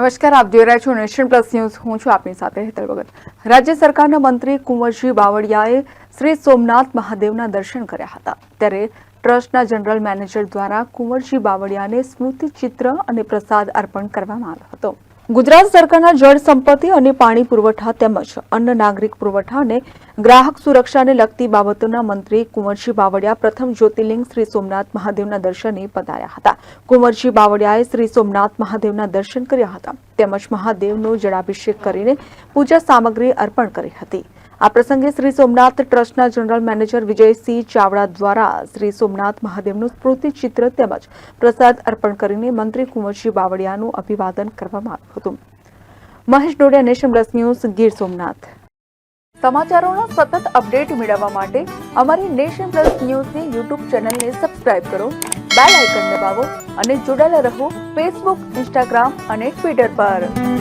નમસ્કાર, આપ જોઈ રહ્યા છો નેશન પ્લસ ન્યૂઝ. હું છું આપની સાથે હેતલ ભગત. રાજ્ય સરકારના મંત્રી કુંવરજી બાવળિયાએ શ્રી સોમનાથ મહાદેવના દર્શન કર્યા હતા. ત્યારે ટ્રસ્ટના જનરલ મેનેજર દ્વારા કુંવરજી બાવળિયાને સ્મૃતિ ચિત્ર અને પ્રસાદ અર્પણ કરવામાં આવ્યો હતો. ગુજરાત સરકારના જળ સંપત્તિ અને પાણી પુરવઠા તેમજ અન્ન નાગરિક પુરવઠા અને ગ્રાહક સુરક્ષાને લગતી બાબતોના મંત્રી કુંવરજી બાવળિયા પ્રથમ જ્યોતિર્લિંગ શ્રી સોમનાથ મહાદેવના દર્શને પધાર્યા હતા. કુંવરજી બાવળિયાએ શ્રી સોમનાથ મહાદેવના દર્શન કર્યા હતા. તેમજ મહાદેવનો જળાભિષેક કરીને પૂજા સામગ્રી અર્પણ કરી હતી. આ પ્રસંગે શ્રી સોમનાથ ટ્રસ્ટના જનરલ મેનેજર વિજયસિંહ ચાવડા દ્વારા શ્રી સોમનાથ મહાદેવનું સ્મૃતિ ચિત્ર તેમજ પ્રસાદ અર્પણ કરીને મંત્રી કુંવરજી બાવળિયાનું અભિવાદન કરવામાં આવ્યું હતું. Mahesh Dodiya, nation plus news, Gir Somnath. સમાચારોનો સતત અપડેટ મેળવવા માટે અમારી નેશન પ્લસ ન્યૂઝની યુટ્યુબ ચેનલને સબસ્ક્રાઇબ કરો, બેલ આઇકન દબાવો અને જોડાયેલા રહો ફેસબુક, ઇન્સ્ટાગ્રામ અને ટ્વિટર પર.